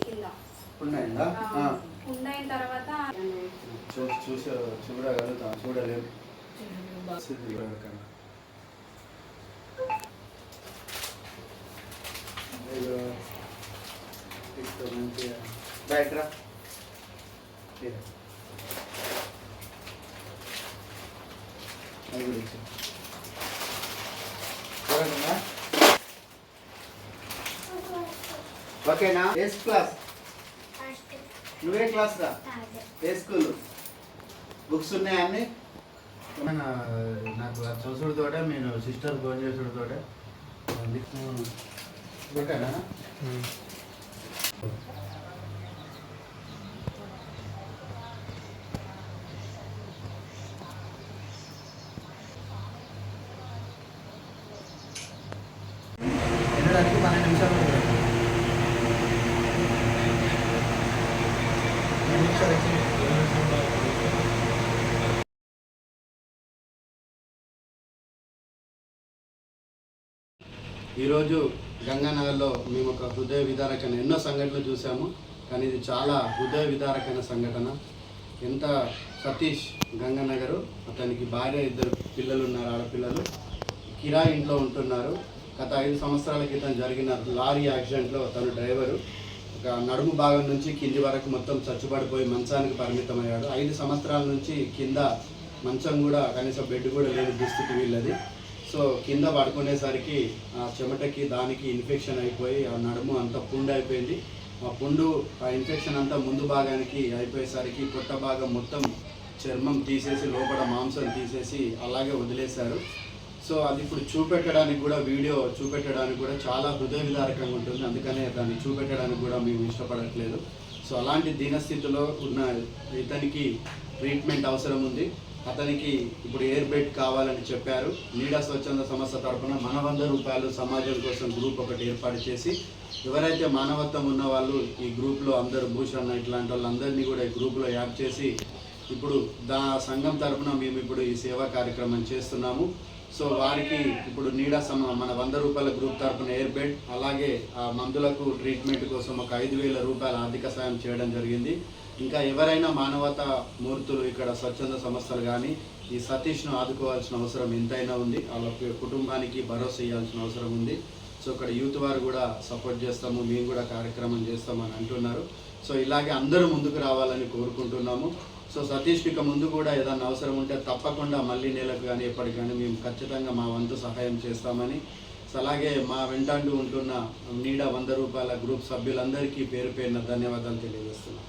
కింద. ఆ, ఉండైన తర్వాత చూ చూస చూడగలుగుతాం చూడలేము బయట. అది కూడా ఓకేనా? ఏ క్లాస్? నువ్వే క్లాస్ రా. ఏ స్కూల్? బుక్స్ ఉన్నాయా అన్ని? ఏమైనా నాకు అది చూసుడుతోటే నేను సిస్టర్ ఫోన్ చేసుడుతోటే ఓకేనా ఈరోజు గంగానగర్లో మేము ఒక హృదయ విదారకమైన ఎన్నో సంఘటనలు చూసాము కానీ ఇది చాలా హృదయ విదారకమైన సంఘటన. ఎంత సతీష్ గంగానగరు అతనికి భార్య ఇద్దరు పిల్లలు ఉన్నారు ఆడపిల్లలు. కిరాయి ఇంట్లో ఉంటున్నారు. గత ఐదు సంవత్సరాల క్రితం జరిగిన లారీ యాక్సిడెంట్లో తను డ్రైవరు. ఒక నడుము భాగం నుంచి కింది వరకు మొత్తం చచ్చుబడిపోయి మంచానికి పరిమితమయ్యాడు. ఐదు సంవత్సరాల నుంచి కింద మంచం కూడా కనీసం బెడ్ కూడా లేని దుస్థితి వీళ్ళది. సో కింద పడుకునేసరికి ఆ చెమటకి దానికి ఇన్ఫెక్షన్ అయిపోయి ఆ నడుము అంతా పుండు అయిపోయింది. ఆ పుండు ఆ ఇన్ఫెక్షన్ అంతా ముందు భాగానికి అయిపోయేసరికి పొట్ట భాగం మొత్తం చర్మం తీసేసి లోపల మాంసం తీసేసి అలాగే వదిలేశారు. సో అది ఇప్పుడు చూపెట్టడానికి కూడా వీడియో చూపెట్టడానికి కూడా చాలా హృదయ విదారకంగా ఉంటుంది. అందుకనే దాన్ని చూపెట్టడానికి కూడా మేము ఇష్టపడట్లేదు. సో అలాంటి దీనస్థితిలో ఉన్న ఇతనికి ట్రీట్మెంట్ అవసరం ఉంది. అతనికి ఇప్పుడు ఎయిర్ బెడ్ కావాలని చెప్పారు. నీడా స్వచ్ఛంద సంస్థ తరఫున మన వంద రూపాయలు సమాజం కోసం గ్రూప్ ఒకటి ఏర్పాటు చేసి ఎవరైతే మానవత్వం ఉన్న వాళ్ళు ఈ గ్రూప్లో అందరూ భూషణ్ ఇట్లాంటి వాళ్ళందరినీ కూడా ఈ గ్రూప్లో యాడ్ చేసి ఇప్పుడు దా సంఘం తరఫున మేము ఇప్పుడు ఈ సేవా కార్యక్రమం చేస్తున్నాము. సో వారికి ఇప్పుడు నీడా సమ మన వంద రూపాయల గ్రూప్ తరఫున ఎయిర్ బెడ్ అలాగే ఆ మందులకు ట్రీట్మెంట్ కోసం ఒక ఐదు వేల రూపాయల ఆర్థిక సాయం చేయడం జరిగింది. ఇంకా ఎవరైనా మానవతా మూర్తులు ఇక్కడ స్వచ్ఛంద సంస్థలు కానీ ఈ సతీష్ను ఆదుకోవాల్సిన అవసరం ఎంతైనా ఉంది. వాళ్ళ కుటుంబానికి భరోసా ఇవ్వాల్సిన అవసరం ఉంది. సో ఇక్కడ యూత్ వారు కూడా సపోర్ట్ చేస్తాము మేము కూడా కార్యక్రమం చేస్తామని అంటున్నారు. సో ఇలాగే అందరూ ముందుకు రావాలని కోరుకుంటున్నాము. సో సతీష్ ఇక ముందు కూడా ఏదైనా అవసరం ఉంటే తప్పకుండా మళ్ళీ నెలకు కానీ ఎప్పటికి కానీ మేము ఖచ్చితంగా మా వంతు సహాయం చేస్తామని. అలాగే మా వెంటాంటూ ఉంటున్న నీడ వంద రూపాయల గ్రూప్ సభ్యులందరికీ పేరు పేరున ధన్యవాదాలు తెలియజేస్తున్నాం.